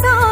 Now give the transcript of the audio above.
so